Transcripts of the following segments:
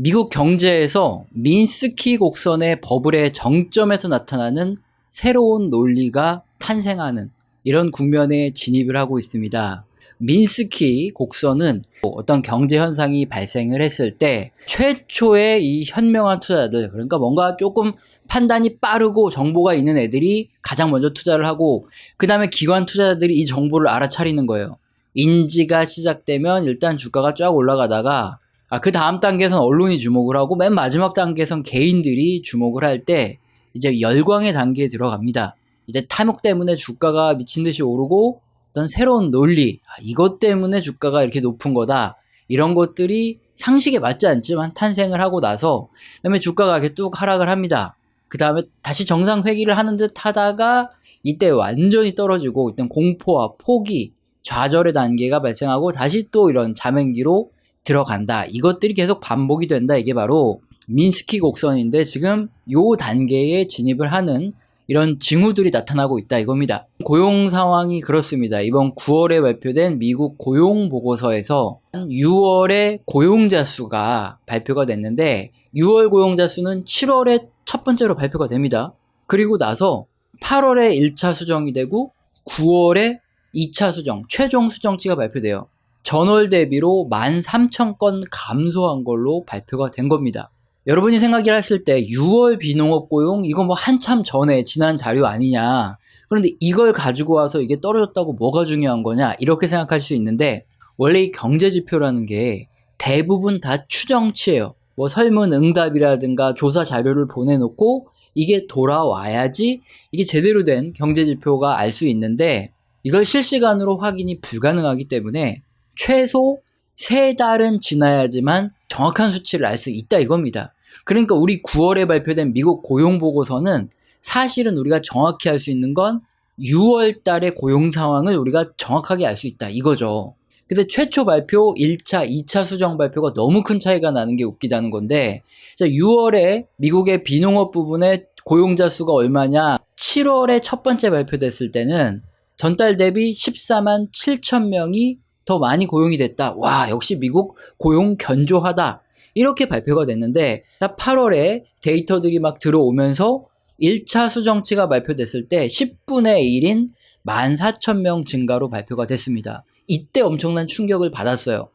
미국 경제에서 민스키 곡선의 버블의 정점에서 나타나는 새로운 논리가 탄생하는 이런 국면에 진입을 하고 있습니다. 민스키 곡선은 어떤 경제 현상이 발생을 했을 때 최초의 이 현명한 투자자들 그러니까 뭔가 조금 판단이 빠르고 정보가 있는 애들이 가장 먼저 투자를 하고 그 다음에 기관 투자자들이 이 정보를 알아차리는 거예요. 인지가 시작되면 일단 주가가 쫙 올라가다가 아, 그 다음 단계에선 언론이 주목을 하고 맨 마지막 단계에선 개인들이 주목을 할 때 이제 열광의 단계에 들어갑니다. 이제 탐욕 때문에 주가가 미친 듯이 오르고 어떤 새로운 논리, 아, 이것 때문에 주가가 이렇게 높은 거다. 이런 것들이 상식에 맞지 않지만 탄생을 하고 나서 그다음에 주가가 이렇게 뚝 하락을 합니다. 그 다음에 다시 정상 회귀를 하는 듯 하다가 이때 완전히 떨어지고 일단 공포와 포기, 좌절의 단계가 발생하고 다시 또 이런 자맹기로 들어간다. 이것들이 계속 반복이 된다. 이게 바로 민스키 곡선인데 지금 요 단계에 진입을 하는 이런 징후들이 나타나고 있다 이겁니다. 고용 상황이 그렇습니다. 이번 9월에 발표된 미국 고용 보고서에서 6월에 고용자 수가 발표가 됐는데 6월 고용자 수는 7월에 첫 번째로 발표가 됩니다. 그리고 나서 8월에 1차 수정이 되고 9월에 2차 수정, 최종 수정치가 발표돼요. 전월 대비로 13,000건 감소한 걸로 발표가 된 겁니다. 여러분이 생각을 했을 때 6월 비농업 고용 이거 뭐 한참 전에 지난 자료 아니냐. 그런데 이걸 가지고 와서 이게 떨어졌다고 뭐가 중요한 거냐 이렇게 생각할 수 있는데 원래 이 경제 지표라는 게 대부분 다 추정치예요. 뭐 설문 응답이라든가 조사 자료를 보내놓고 이게 돌아와야지 이게 제대로 된 경제 지표가 알 수 있는데 이걸 실시간으로 확인이 불가능하기 때문에 최소 세 달은 지나야지만 정확한 수치를 알 수 있다 이겁니다. 그러니까 우리 9월에 발표된 미국 고용 보고서는 사실은 우리가 정확히 알 수 있는 건 6월 달의 고용 상황을 우리가 정확하게 알 수 있다 이거죠. 근데 최초 발표 1차, 2차 수정 발표가 너무 큰 차이가 나는 게 웃기다는 건데 6월에 미국의 비농업 부분의 고용자 수가 얼마냐 7월에 첫 번째 발표됐을 때는 전달 대비 14만 7천 명이 더 많이 고용이 됐다. 와, 역시 미국 고용 견조하다. 이렇게 발표가 됐는데 8월에 데이터들이 막 들어오면서 1차 수정치가 발표됐을 때 10분의 1인 14,000명 증가로 발표가 됐습니다. 이때 엄청난 충격을 받았어요.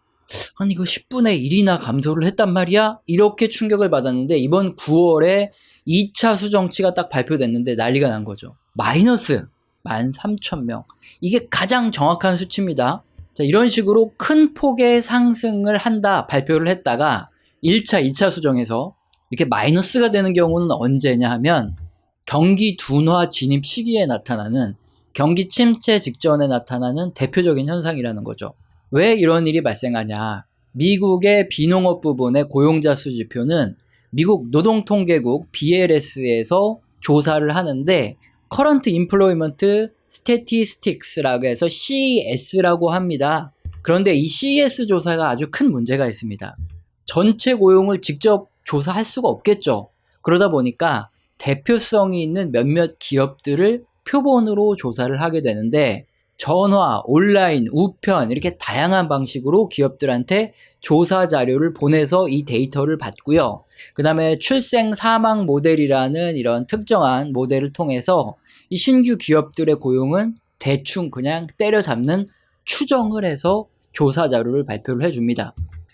아니 이거 10분의 1이나 감소를 했단 말이야? 이렇게 충격을 받았는데 이번 9월에 2차 수정치가 딱 발표됐는데 난리가 난 거죠. 마이너스 13,000명. 이게 가장 정확한 수치입니다. 자, 이런 식으로 큰 폭의 상승을 한다 발표를 했다가 1차, 2차 수정에서 이렇게 마이너스가 되는 경우는 언제냐 하면 경기 둔화 진입 시기에 나타나는 경기 침체 직전에 나타나는 대표적인 현상이라는 거죠. 왜 이런 일이 발생하냐? 미국의 비농업 부분의 고용자 수 지표는 미국 노동통계국 BLS에서 조사를 하는데 Current Employment Statistics라고 해서 CES라고 합니다. 그런데 이 CES 조사가 아주 큰 문제가 있습니다. 전체 고용을 직접 조사할 수가 없겠죠. 그러다 보니까 대표성이 있는 몇몇 기업들을 표본으로 조사를 하게 되는데 전화, 온라인, 우편 이렇게 다양한 방식으로 기업들한테 조사 자료를 보내서 이 데이터를 받고요. 그 다음에 출생 사망 모델이라는 이런 특정한 모델을 통해서 이 신규 기업들의 고용은 대충 그냥 때려잡는 추정을 해서 조사 자료를 발표를 해줍니다.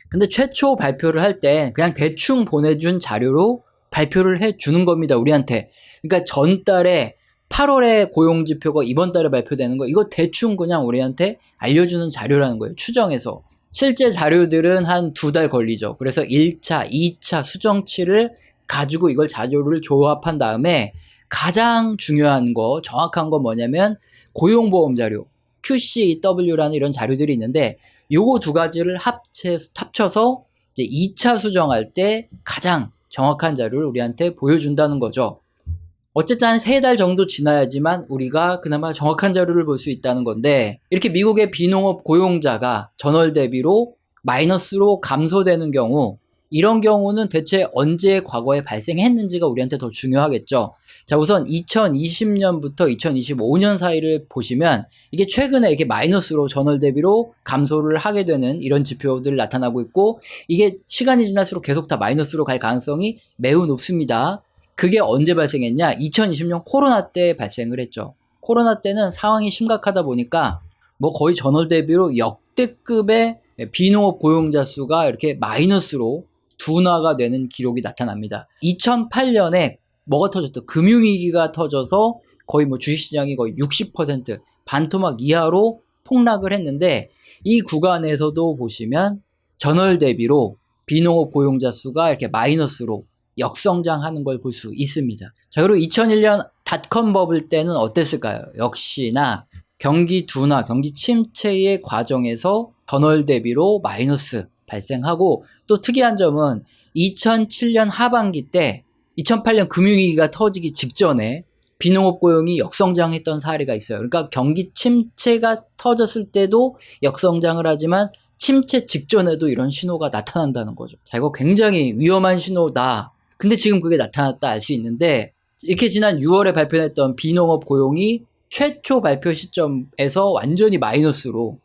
근데 최초 발표를 할 때 그냥 대충 보내준 자료로 발표를 해주는 겁니다, 우리한테. 그러니까 전달에 8월에 고용 지표가 이번 달에 발표되는 거, 이거 대충 그냥 우리한테 알려주는 자료라는 거예요, 추정해서. 실제 자료들은 한 두 달 걸리죠. 그래서 1차, 2차 수정치를 가지고 이걸 자료를 조합한 다음에 가장 중요한 거, 정확한 거 뭐냐면 고용보험 자료, QCW라는 이런 자료들이 있는데 요거 두 가지를 합체, 합쳐서 이제 2차 수정할 때 가장 정확한 자료를 우리한테 보여준다는 거죠. 어쨌든 한 세 달 정도 지나야지만 우리가 그나마 정확한 자료를 볼 수 있다는 건데 이렇게 미국의 비농업 고용자가 전월 대비로 마이너스로 감소되는 경우 이런 경우는 대체 언제 과거에 발생했는지가 우리한테 더 중요하겠죠. 자, 우선 2020년부터 2025년 사이를 보시면 이게 최근에 이렇게 마이너스로 전월 대비로 감소를 하게 되는 이런 지표들 나타나고 있고 이게 시간이 지날수록 계속 다 마이너스로 갈 가능성이 매우 높습니다. 그게 언제 발생했냐? 2020년 코로나 때 발생을 했죠. 코로나 때는 상황이 심각하다 보니까 뭐 거의 전월 대비로 역대급의 비농업 고용자 수가 이렇게 마이너스로 둔화가 되는 기록이 나타납니다. 2008년에 뭐가 터졌죠? 금융위기가 터져서 거의 뭐 주식시장이 거의 60% 반토막 이하로 폭락을 했는데 이 구간에서도 보시면 전월 대비로 비농업 고용자 수가 이렇게 마이너스로 역성장하는 걸 볼 수 있습니다. 자, 그리고 2001년 닷컴 버블 때는 어땠을까요? 역시나 경기 둔화, 경기 침체의 과정에서 전월 대비로 마이너스 발생하고 또 특이한 점은 2007년 하반기 때 2008년 금융위기가 터지기 직전에 비농업 고용이 역성장했던 사례가 있어요. 그러니까 경기 침체가 터졌을 때도 역성장을 하지만 침체 직전에도 이런 신호가 나타난다는 거죠. 자, 이거 굉장히 위험한 신호다. 근데 지금 그게 나타났다 알 수 있는데 이렇게 지난 6월에 발표했던 비농업 고용이 최초 발표 시점에서 완전히 마이너스로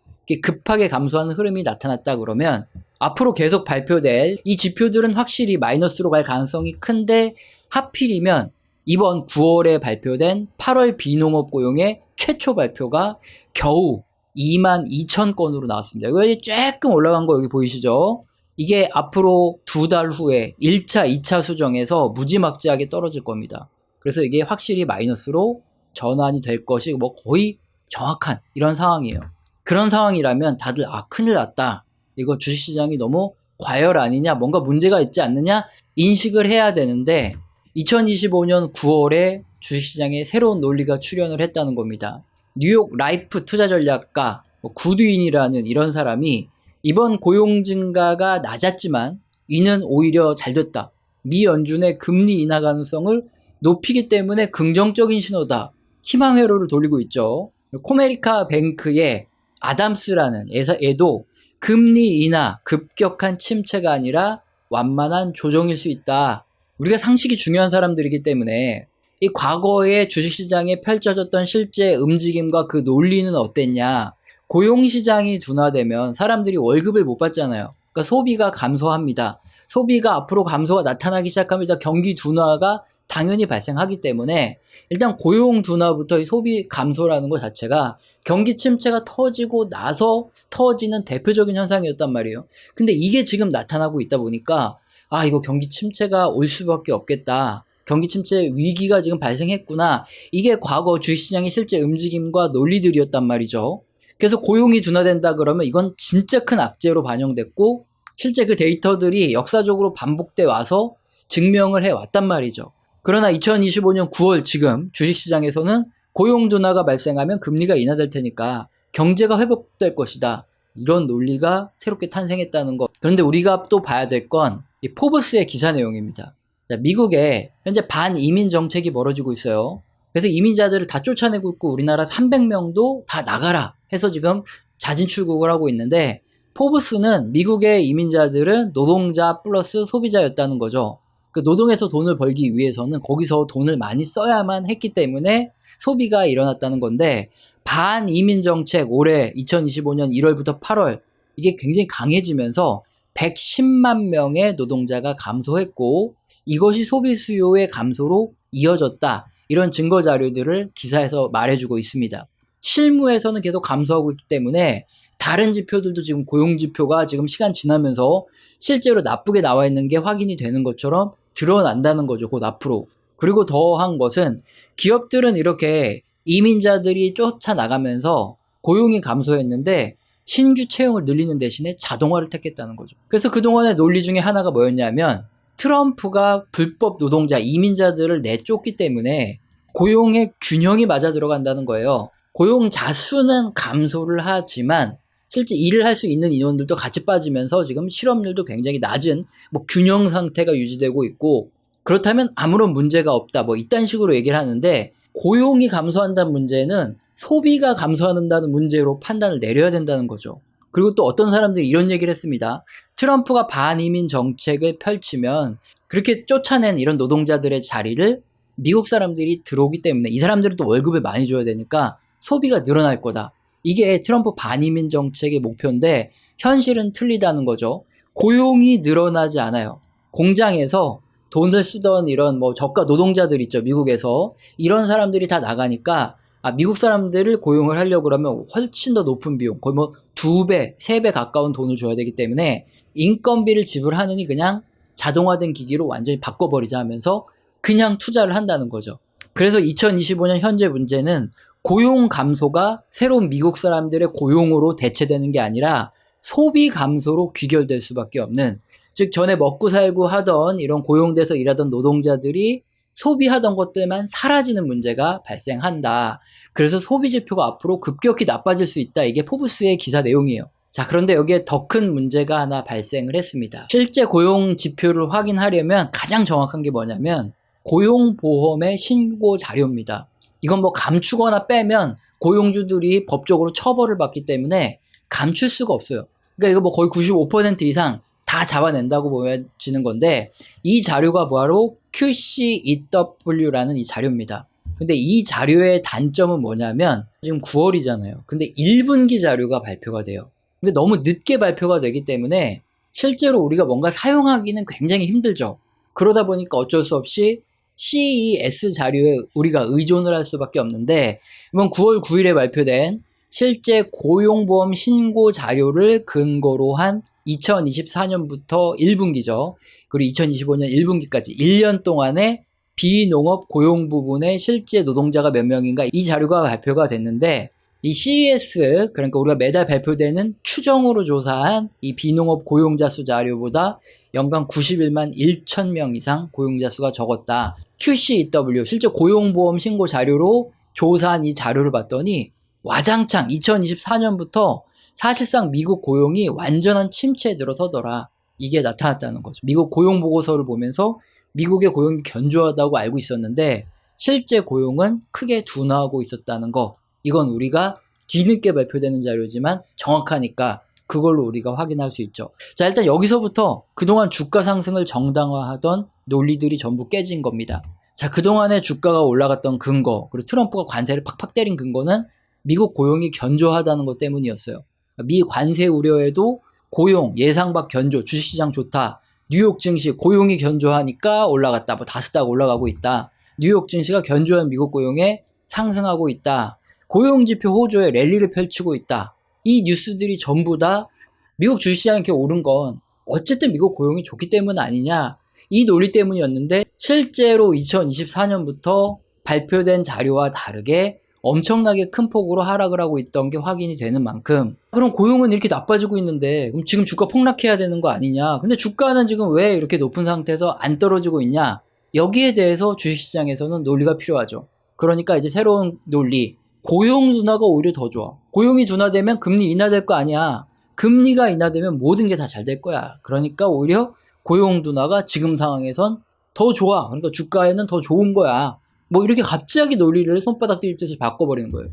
급하게 감소하는 흐름이 나타났다 그러면 앞으로 계속 발표될 이 지표들은 확실히 마이너스로 갈 가능성이 큰데 하필이면 이번 9월에 발표된 8월 비농업 고용의 최초 발표가 겨우 2만 2천 건으로 나왔습니다. 이거 조금 올라간 거 여기 보이시죠? 이게 앞으로 두 달 후에 1차, 2차 수정에서 무지막지하게 떨어질 겁니다. 그래서 이게 확실히 마이너스로 전환이 될 것이 뭐 거의 정확한 이런 상황이에요. 그런 상황이라면 다들 아 큰일 났다. 이거 주식시장이 너무 과열 아니냐, 뭔가 문제가 있지 않느냐 인식을 해야 되는데 2025년 9월에 주식시장에 새로운 논리가 출현을 했다는 겁니다. 뉴욕 라이프 투자 전략가 뭐 구두인이라는 이런 사람이 이번 고용 증가가 낮았지만 이는 오히려 잘 됐다. 미 연준의 금리 인하 가능성을 높이기 때문에 긍정적인 신호다. 희망 회로를 돌리고 있죠. 코메리카 뱅크의 아담스라는 애도 금리 인하 급격한 침체가 아니라 완만한 조정일 수 있다. 우리가 상식이 중요한 사람들이기 때문에 이 과거에 주식시장에 펼쳐졌던 실제 움직임과 그 논리는 어땠냐. 고용시장이 둔화되면 사람들이 월급을 못 받잖아요. 그러니까 소비가 감소합니다. 소비가 앞으로 감소가 나타나기 시작하면서 경기 둔화가 당연히 발생하기 때문에 일단 고용 둔화부터 이 소비 감소라는 것 자체가 경기 침체가 터지고 나서 터지는 대표적인 현상이었단 말이에요. 근데 이게 지금 나타나고 있다 보니까 아, 이거 경기 침체가 올 수밖에 없겠다. 경기 침체 위기가 지금 발생했구나. 이게 과거 주식시장의 실제 움직임과 논리들이었단 말이죠. 그래서 고용이 둔화된다 그러면 이건 진짜 큰 악재로 반영됐고 실제 그 데이터들이 역사적으로 반복돼 와서 증명을 해 왔단 말이죠. 그러나 2025년 9월 지금 주식시장에서는 고용 둔화가 발생하면 금리가 인하될 테니까 경제가 회복될 것이다. 이런 논리가 새롭게 탄생했다는 것. 그런데 우리가 또 봐야 될 건 이 포브스의 기사 내용입니다. 자, 미국에 현재 반이민 정책이 벌어지고 있어요. 그래서 이민자들을 다 쫓아내고 있고 우리나라 300명도 다 나가라 해서 지금 자진 출국을 하고 있는데 포브스는 미국의 이민자들은 노동자 플러스 소비자였다는 거죠. 그 노동에서 돈을 벌기 위해서는 거기서 돈을 많이 써야만 했기 때문에 소비가 일어났다는 건데 반이민 정책 올해 2025년 1월부터 8월 이게 굉장히 강해지면서 110만 명의 노동자가 감소했고 이것이 소비 수요의 감소로 이어졌다. 이런 증거 자료들을 기사에서 말해주고 있습니다. 실무에서는 계속 감소하고 있기 때문에 다른 지표들도 지금 고용 지표가 지금 시간 지나면서 실제로 나쁘게 나와 있는 게 확인이 되는 것처럼 드러난다는 거죠. 곧 앞으로. 그리고 더한 것은 기업들은 이렇게 이민자들이 쫓아나가면서 고용이 감소했는데 신규 채용을 늘리는 대신에 자동화를 택했다는 거죠. 그래서 그동안의 논리 중에 하나가 뭐였냐면 트럼프가 불법 노동자, 이민자들을 내쫓기 때문에 고용의 균형이 맞아 들어간다는 거예요. 고용자 수는 감소를 하지만 실제 일을 할 수 있는 인원들도 같이 빠지면서 지금 실업률도 굉장히 낮은 뭐 균형 상태가 유지되고 있고 그렇다면 아무런 문제가 없다 뭐 이딴 식으로 얘기를 하는데 고용이 감소한다는 문제는 소비가 감소한다는 문제로 판단을 내려야 된다는 거죠. 그리고 또 어떤 사람들이 이런 얘기를 했습니다. 트럼프가 반이민 정책을 펼치면 그렇게 쫓아낸 이런 노동자들의 자리를 미국 사람들이 들어오기 때문에 이 사람들은 또 월급을 많이 줘야 되니까 소비가 늘어날 거다. 이게 트럼프 반이민 정책의 목표인데 현실은 틀리다는 거죠. 고용이 늘어나지 않아요. 공장에서 돈을 쓰던 이런 뭐 저가 노동자들 있죠. 미국에서. 이런 사람들이 다 나가니까 아, 미국 사람들을 고용을 하려고 그러면 훨씬 더 높은 비용, 거의 뭐 두 배, 세 배 가까운 돈을 줘야 되기 때문에 인건비를 지불하느니 그냥 자동화된 기기로 완전히 바꿔버리자 하면서 그냥 투자를 한다는 거죠. 그래서 2025년 현재 문제는 고용 감소가 새로운 미국 사람들의 고용으로 대체되는 게 아니라 소비 감소로 귀결될 수밖에 없는 즉 전에 먹고 살고 하던 이런 고용돼서 일하던 노동자들이 소비하던 것들만 사라지는 문제가 발생한다. 그래서 소비 지표가 앞으로 급격히 나빠질 수 있다. 이게 포브스의 기사 내용이에요. 자, 그런데 여기에 더 큰 문제가 하나 발생을 했습니다. 실제 고용 지표를 확인하려면 가장 정확한 게 뭐냐면 고용보험의 신고 자료입니다. 이건 뭐 감추거나 빼면 고용주들이 법적으로 처벌을 받기 때문에 감출 수가 없어요. 그러니까 이거 뭐 거의 95% 이상 다 잡아낸다고 보여지는 건데 이 자료가 바로 QCEW라는 이 자료입니다. 근데 이 자료의 단점은 뭐냐면 지금 9월이잖아요. 근데 1분기 자료가 발표가 돼요. 근데 너무 늦게 발표가 되기 때문에 실제로 우리가 뭔가 사용하기는 굉장히 힘들죠. 그러다 보니까 어쩔 수 없이 CES 자료에 우리가 의존을 할 수밖에 없는데 이번 9월 9일에 발표된 실제 고용보험 신고 자료를 근거로 한 2024년부터 1분기죠. 그리고 2025년 1분기까지 1년 동안의 비농업 고용 부분의 실제 노동자가 몇 명인가 이 자료가 발표가 됐는데 이 CES 그러니까 우리가 매달 발표되는 추정으로 조사한 이 비농업 고용자 수 자료보다 연간 91만 1천 명 이상 고용자 수가 적었다. QCEW 실제 고용보험 신고 자료로 조사한 이 자료를 봤더니 와장창 2024년부터 사실상 미국 고용이 완전한 침체에 들어서더라. 이게 나타났다는 거죠. 미국 고용 보고서를 보면서 미국의 고용이 견조하다고 알고 있었는데 실제 고용은 크게 둔화하고 있었다는 거. 이건 우리가 뒤늦게 발표되는 자료지만 정확하니까 그걸로 우리가 확인할 수 있죠. 자, 일단 여기서부터 그동안 주가 상승을 정당화하던 논리들이 전부 깨진 겁니다. 자, 그동안에 주가가 올라갔던 근거, 그리고 트럼프가 관세를 팍팍 때린 근거는 미국 고용이 견조하다는 것 때문이었어요. 미 관세 우려에도 고용, 예상 밖 견조, 주식시장 좋다. 뉴욕 증시 고용이 견조하니까 올라갔다. 뭐 다스닥 올라가고 있다. 뉴욕 증시가 견조한 미국 고용에 상승하고 있다. 고용 지표 호조에 랠리를 펼치고 있다. 이 뉴스들이 전부 다 미국 주식시장이 이렇게 오른 건 어쨌든 미국 고용이 좋기 때문 아니냐. 이 논리 때문이었는데 실제로 2024년부터 발표된 자료와 다르게 엄청나게 큰 폭으로 하락을 하고 있던 게 확인이 되는 만큼 그럼 고용은 이렇게 나빠지고 있는데 그럼 지금 주가 폭락해야 되는 거 아니냐. 근데 주가는 지금 왜 이렇게 높은 상태에서 안 떨어지고 있냐. 여기에 대해서 주식시장에서는 논리가 필요하죠. 그러니까 이제 새로운 논리 고용 둔화가 오히려 더 좋아 고용이 둔화되면 금리 인하될 거 아니야 금리가 인하되면 모든 게 다 잘 될 거야 그러니까 오히려 고용 둔화가 지금 상황에선 더 좋아 그러니까 주가에는 더 좋은 거야 뭐 이렇게 갑자기 논리를 손바닥 뒤집듯이 바꿔버리는 거예요.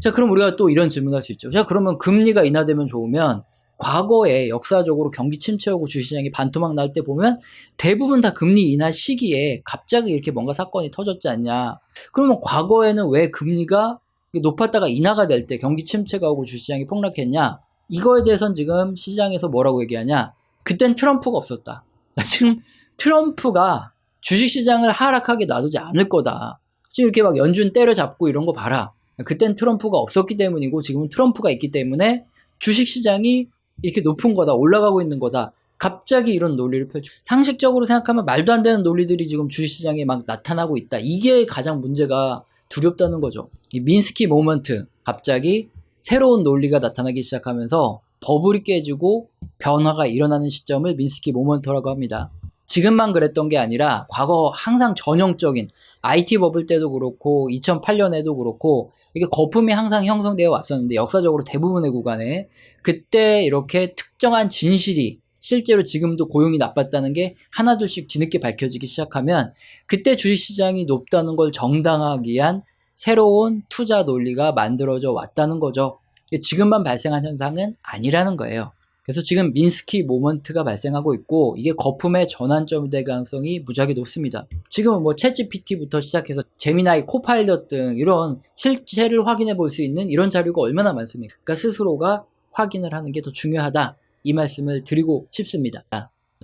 자, 그럼 우리가 또 이런 질문을 할수 있죠. 자, 그러면 금리가 인하되면 좋으면 과거에 역사적으로 경기 침체하고 주시장이 반토막 날 때 보면 대부분 다 금리 인하 시기에 갑자기 이렇게 뭔가 사건이 터졌지 않냐. 그러면 과거에는 왜 금리가 높았다가 인하가 될 때 경기 침체가 오고 주시장이 폭락했냐? 이거에 대해서는 지금 시장에서 뭐라고 얘기하냐? 그땐 트럼프가 없었다. 지금 트럼프가 주식시장을 하락하게 놔두지 않을 거다. 지금 이렇게 막 연준 때려잡고 이런 거 봐라. 그땐 트럼프가 없었기 때문이고 지금은 트럼프가 있기 때문에 주식시장이 이렇게 높은 거다. 올라가고 있는 거다. 갑자기 이런 논리를 펼쳐. 상식적으로 생각하면 말도 안 되는 논리들이 지금 주식시장에 막 나타나고 있다. 이게 가장 문제가 두렵다는 거죠. 이 민스키 모먼트. 갑자기 새로운 논리가 나타나기 시작하면서 버블이 깨지고 변화가 일어나는 시점을 민스키 모먼트라고 합니다. 지금만 그랬던 게 아니라 과거 항상 전형적인 IT 버블 때도 그렇고 2008년에도 그렇고 이게 거품이 항상 형성되어 왔었는데 역사적으로 대부분의 구간에 그때 이렇게 특정한 진실이 실제로 지금도 고용이 나빴다는 게 하나둘씩 뒤늦게 밝혀지기 시작하면 그때 주식시장이 높다는 걸 정당하기 위한 새로운 투자 논리가 만들어져 왔다는 거죠. 지금만 발생한 현상은 아니라는 거예요. 그래서 지금 민스키 모먼트가 발생하고 있고 이게 거품의 전환점이 될 가능성이 무지하게 높습니다. 지금은 뭐 챗GPT부터 시작해서 제미나이, 코파일럿 등 이런 실체를 확인해 볼 수 있는 이런 자료가 얼마나 많습니까? 그러니까 스스로가 확인을 하는 게 더 중요하다. 이 말씀을 드리고 싶습니다.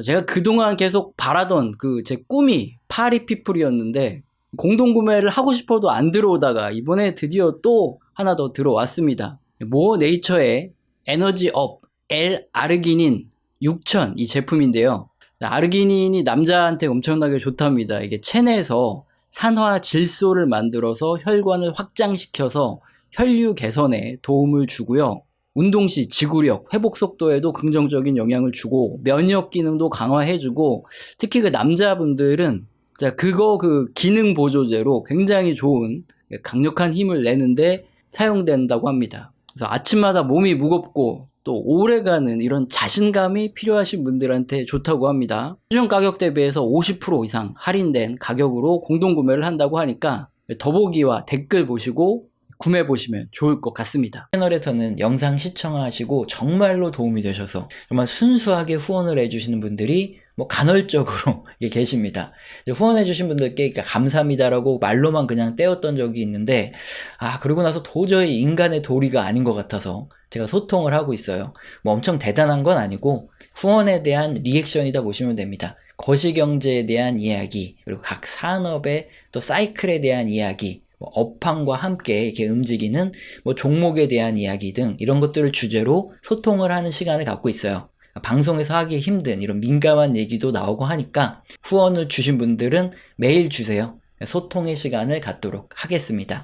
제가 그동안 계속 바라던 그 제 꿈이 파리 피플이었는데 공동 구매를 하고 싶어도 안 들어오다가 이번에 드디어 또 하나 더 들어왔습니다. 모 네이처의 에너지 업 L 아르기닌 6000 이 제품인데요. 아르기닌이 남자한테 엄청나게 좋답니다. 이게 체내에서 산화 질소를 만들어서 혈관을 확장시켜서 혈류 개선에 도움을 주고요. 운동 시 지구력, 회복 속도에도 긍정적인 영향을 주고 면역 기능도 강화해주고 특히 그 남자분들은 자 그거 그 기능 보조제로 굉장히 좋은 강력한 힘을 내는데 사용된다고 합니다. 그래서 아침마다 몸이 무겁고 또 오래가는 이런 자신감이 필요하신 분들한테 좋다고 합니다. 시중 가격 대비해서 50% 이상 할인된 가격으로 공동 구매를 한다고 하니까 더보기와 댓글 보시고 구매해 보시면 좋을 것 같습니다. 채널에서는 영상 시청하시고 정말로 도움이 되셔서 정말 순수하게 후원을 해주시는 분들이 뭐 간헐적으로 계십니다. 후원해주신 분들께 그러니까 감사합니다라고 말로만 그냥 떼었던 적이 있는데 아 그러고 나서 도저히 인간의 도리가 아닌 것 같아서 제가 소통을 하고 있어요. 뭐 엄청 대단한 건 아니고 후원에 대한 리액션이다 보시면 됩니다. 거시경제에 대한 이야기 그리고 각 산업의 또 사이클에 대한 이야기 뭐 업황과 함께 이렇게 움직이는 뭐 종목에 대한 이야기 등 이런 것들을 주제로 소통을 하는 시간을 갖고 있어요. 방송에서 하기 힘든 이런 민감한 얘기도 나오고 하니까 후원을 주신 분들은 매일 주세요. 소통의 시간을 갖도록 하겠습니다.